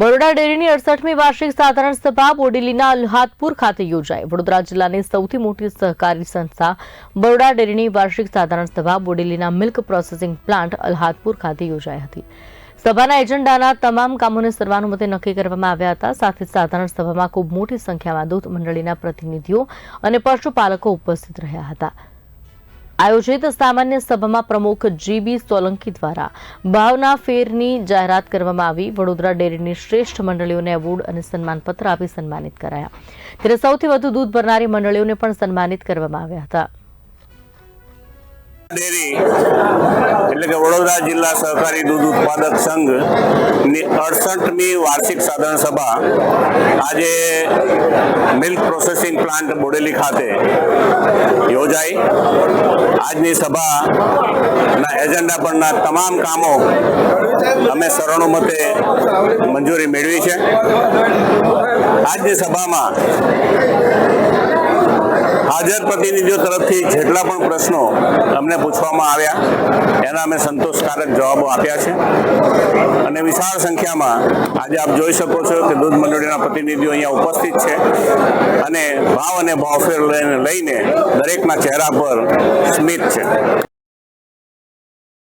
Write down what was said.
બરોડા ડેરીની અડસઠમી વાર્ષિક સાધારણ સભા બોડેલીના અલ્હાદપુર ખાતે યોજાઈ. વડોદરા જિલ્લાની સૌથી મોટી સહકારી સંસ્થા બરોડા ડેરીની વાર્ષિક સાધારણ સભા બોડેલીના મિલ્ક પ્રોસેસિંગ પ્લાન્ટ અલ્હાદપુર ખાતે યોજાઈ હતી. સભાના એજન્ડાના તમામ કામોને સર્વાનુમતે નક્કી કરવામાં આવ્યા હતા. સાથે સાધારણ સભામાં ખૂબ મોટી સંખ્યામાં દૂધ મંડળીના પ્રતિનિધિઓ અને પશુપાલકો ઉપસ્થિત રહ્યા હતા. આયોજિત સામાન્ય સભામાં પ્રમુખ જીબી સોલંકી દ્વારા ભાવના ફેરની જાહેરાત કરવામાં આવી. વડોદરા ડેરીની શ્રેષ્ઠ મંડળીઓને એવોર્ડ અને સન્માનપત્ર આપી સન્માનિત કરાયા. ત્યારે સૌથી વધુ દૂધ ભરનારી મંડળીઓને પણ સન્માનિત કરવામાં આવ્યા હતા. એટલે કે વડોદરા જિલ્લા સહકારી દૂધ ઉત્પાદક સંઘની અડસઠમી વાર્ષિક સાધારણ સભા આજે મિલ્ક પ્રોસેસિંગ પ્લાન્ટ બોડેલી ખાતે યોજાઈ. આજની સભાના એજન્ડા પરના તમામ કામો અમે સર્વાનુમતે મંજૂરી મેળવી છે. આજની સભામાં પ્રતિનિધિઓ તરફથી જેટલા પણ પ્રશ્નો અમને પૂછવામાં આવ્યા, એના અમે સંતોષકારક જવાબો આપ્યા છે. અને વિશાળ સંખ્યામાં આજે આપ જોઈ શકો છો કે દૂધ મંડળીના પ્રતિનિધિઓ અહીંયા ઉપસ્થિત છે. અને ભાવ અને ભાવફેર લઈને લઈને દરેકના ચહેરા પર સ્મિત છે.